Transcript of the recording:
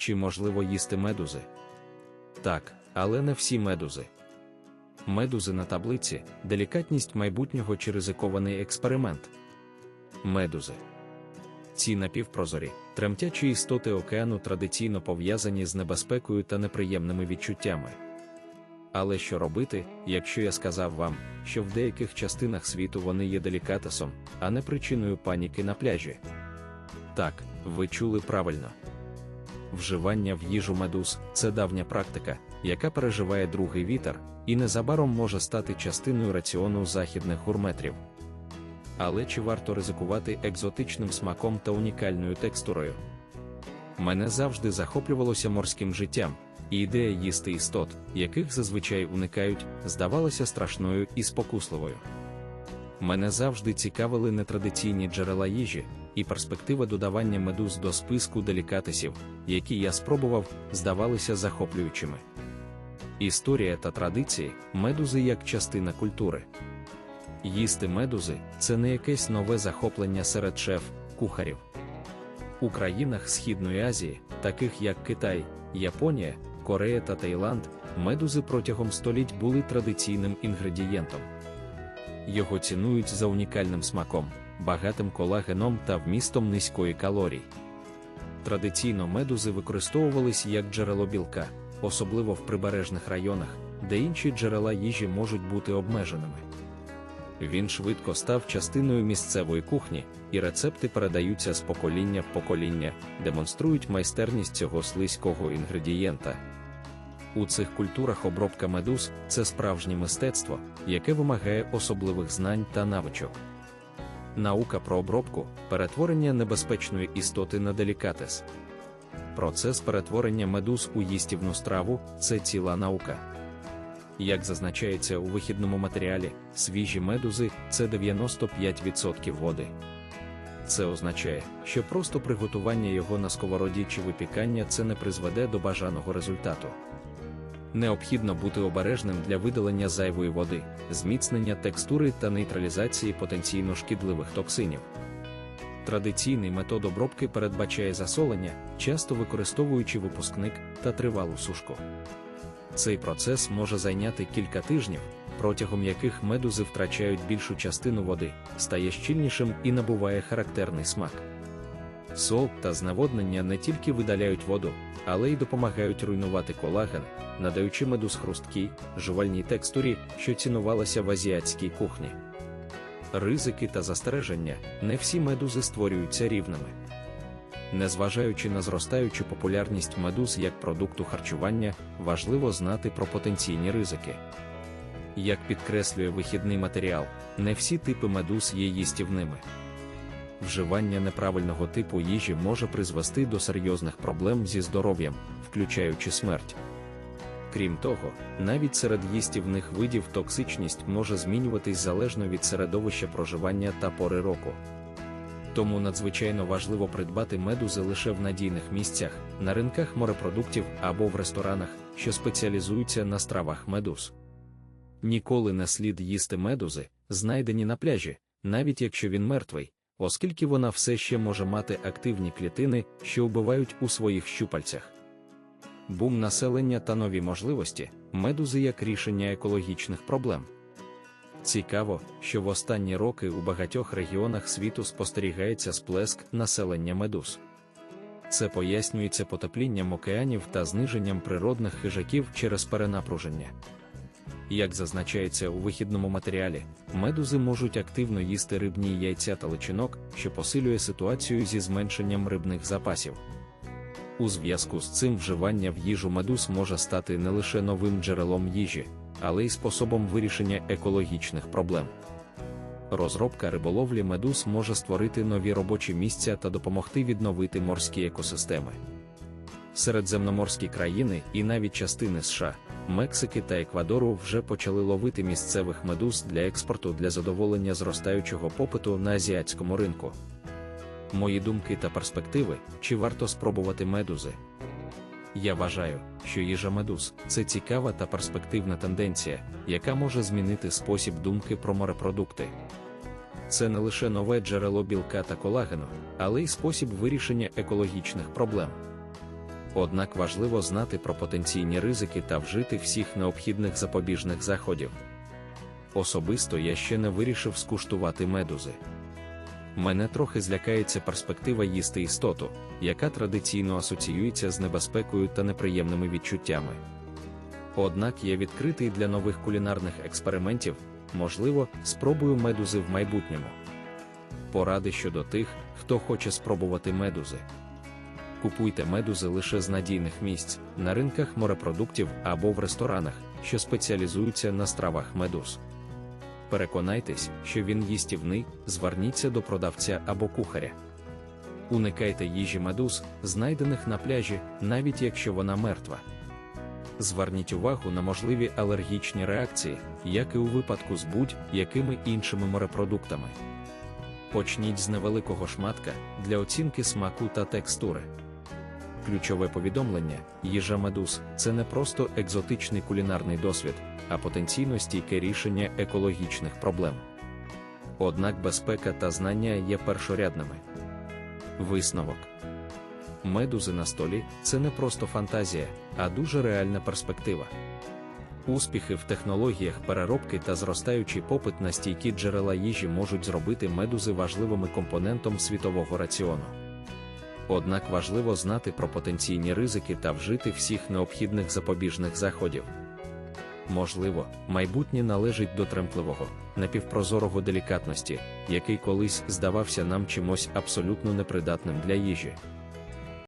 чи можливо їсти медузи? Так, але не всі медузи. Медузи на таблиці делікатність майбутнього чи ризикований експеримент. Медузи. Ці напівпрозорі, тремтячі істоти океану традиційно пов'язані з небезпекою та неприємними відчуттями. Але що робити, якщо я сказав вам, що в деяких частинах світу вони є делікатесом, а не причиною паніки на пляжі? Так, ви чули правильно. Вживання в їжу медуз це давня практика, яка переживає другий вітер, і незабаром може стати частиною раціону західних гурметрів. Але чи варто ризикувати екзотичним смаком та унікальною текстурою? Мене завжди захоплювалося морським життям, і ідея їсти істот, яких зазвичай уникають, здавалася страшною і спокусливою. Мене завжди цікавили нетрадиційні джерела їжі, і перспектива додавання медуз до списку делікатесів, які я спробував, здавалися захоплюючими. Історія та традиції медузи як частина культури. Їсти медузи це не якесь нове захоплення серед шеф, кухарів. У країнах Східної Азії, таких як Китай, Японія, Корея та Таїланд, медузи протягом століть були традиційним інгредієнтом. Його цінують за унікальним смаком, багатим колагеном та вмістом низької калорій. Традиційно медузи використовувались як джерело білка, особливо в прибережних районах, де інші джерела їжі можуть бути обмеженими. Він швидко став частиною місцевої кухні, і рецепти передаються з покоління в покоління, демонструють майстерність цього слизького інгредієнта. У цих культурах обробка медуз це справжнє мистецтво, яке вимагає особливих знань та навичок. Наука про обробку перетворення небезпечної істоти на делікатес. Процес перетворення медуз у їстівну страву це ціла наука. Як зазначається у вихідному матеріалі, свіжі медузи це 95% води. Це означає, що просто приготування його на сковороді чи випікання це не призведе до бажаного результату. Необхідно бути обережним для видалення зайвої води, зміцнення текстури та нейтралізації потенційно шкідливих токсинів. Традиційний метод обробки передбачає засолення, часто використовуючи випускник та тривалу сушку. Цей процес може зайняти кілька тижнів, протягом яких медузи втрачають більшу частину води, стає щільнішим і набуває характерний смак. Сол та зневоднення не тільки видаляють воду, але й допомагають руйнувати колаген, надаючи медуз хрусткій, жувальній текстурі, що цінувалася в азіатській кухні. Ризики та застереження не всі медузи створюються рівними. Незважаючи на зростаючу популярність медуз як продукту харчування, важливо знати про потенційні ризики. Як підкреслює вихідний матеріал, не всі типи медуз є їстівними. Вживання неправильного типу їжі може призвести до серйозних проблем зі здоров'ям, включаючи смерть. Крім того, навіть серед їстівних видів токсичність може змінюватись залежно від середовища проживання та пори року. Тому надзвичайно важливо придбати медузи лише в надійних місцях, на ринках морепродуктів або в ресторанах, що спеціалізуються на стравах медуз. Ніколи не слід їсти медузи, знайдені на пляжі, навіть якщо він мертвий, оскільки вона все ще може мати активні клітини, що вбивають у своїх щупальцях. Бум населення та нові можливості, медузи як рішення екологічних проблем. Цікаво, що в останні роки у багатьох регіонах світу спостерігається сплеск населення медуз. Це пояснюється потеплінням океанів та зниженням природних хижаків через перенапруження. Як зазначається у вихідному матеріалі, медузи можуть активно їсти рибні яйця та личинок, що посилює ситуацію зі зменшенням рибних запасів. У зв'язку з цим вживання в їжу медуз може стати не лише новим джерелом їжі, але й способом вирішення екологічних проблем. Розробка риболовлі медуз може створити нові робочі місця та допомогти відновити морські екосистеми. Середземноморські країни і навіть частини США, Мексики та Еквадору вже почали ловити місцевих медуз для експорту для задоволення зростаючого попиту на азіатському ринку. Мої думки та перспективи, чи варто спробувати медузи. Я вважаю, що їжа медуз це цікава та перспективна тенденція, яка може змінити спосіб думки про морепродукти. Це не лише нове джерело білка та колагену, але й спосіб вирішення екологічних проблем. Однак важливо знати про потенційні ризики та вжити всіх необхідних запобіжних заходів. Особисто я ще не вирішив скуштувати медузи. Мене трохи злякається перспектива їсти істоту, яка традиційно асоціюється з небезпекою та неприємними відчуттями. Однак я відкритий для нових кулінарних експериментів, можливо, спробую медузи в майбутньому. Поради щодо тих, хто хоче спробувати медузи. Купуйте медузи лише з надійних місць, на ринках морепродуктів або в ресторанах, що спеціалізуються на стравах медуз. Переконайтесь, що він їстівний, зверніться до продавця або кухаря. Уникайте їжі медуз, знайдених на пляжі, навіть якщо вона мертва. Зверніть увагу на можливі алергічні реакції, як і у випадку з будь-якими іншими морепродуктами. Почніть з невеликого шматка для оцінки смаку та текстури. Ключове повідомлення: їжа медуз це не просто екзотичний кулінарний досвід, а потенційно стійке рішення екологічних проблем. Однак безпека та знання є першорядними. Висновок медузи на столі це не просто фантазія, а дуже реальна перспектива. Успіхи в технологіях переробки та зростаючий попит на стійкі джерела їжі можуть зробити медузи важливим компонентом світового раціону. Однак важливо знати про потенційні ризики та вжити всіх необхідних запобіжних заходів. Можливо, майбутнє належить до тремтливого, напівпрозорого делікатності, який колись здавався нам чимось абсолютно непридатним для їжі.